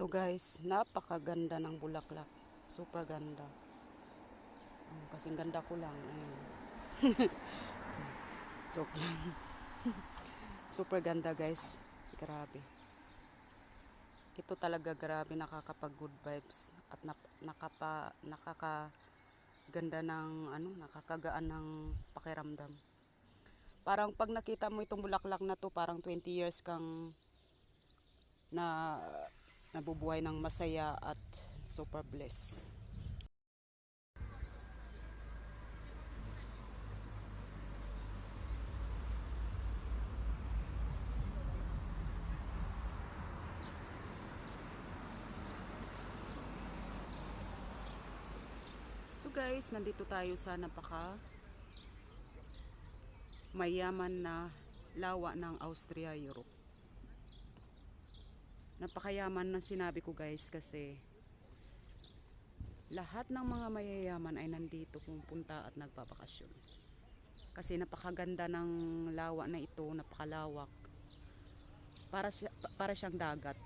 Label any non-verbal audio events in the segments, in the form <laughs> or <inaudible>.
Ito guys, napakaganda ng bulaklak. Super ganda. Mm, Kasing ganda ko lang. <laughs> Joke lang. <laughs> Super ganda guys. Grabe. Ito talaga grabe nakakapag good vibes at nap, nakapa nakaka ganda ng ano nakakagaan ng pakiramdam. Parang pag nakita mo itong bulaklak na to parang 20 years kang na nabubuhay ng masaya at super blessed. So guys, nandito tayo sa napaka mayaman na lawa ng Austria, Europe. Napakayaman ng sinabi ko guys kasi lahat ng mga mayayaman ay nandito pupunta at nagpapakasyon. Kasi napakaganda ng lawa na ito, napakalawak. Para, siya, para siyang dagat.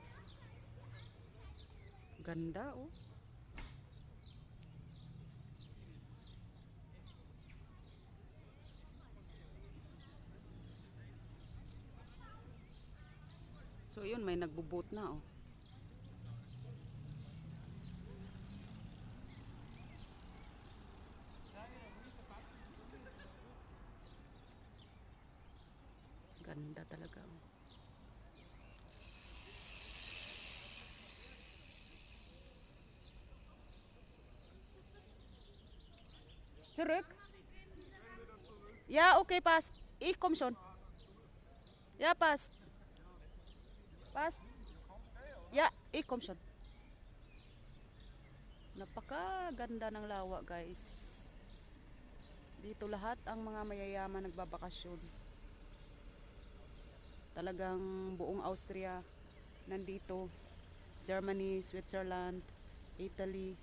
Ganda oh. So yun, may nagbo-boat na oh. Ganda talaga oh. Zurück? Ja, okay, passt. Ich komm schon. Ja, passt. Passt. Ja, ich komm schon. Napakaganda ng lawa, guys. Dito lahat ang mga mayayaman nagbabakasyon. Talagang buong Austria nandito. Germany, Switzerland, Italy.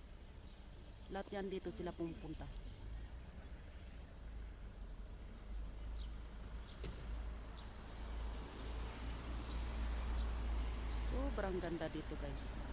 Lahat yan dito sila pumupunta. Sobrang ganda dito guys.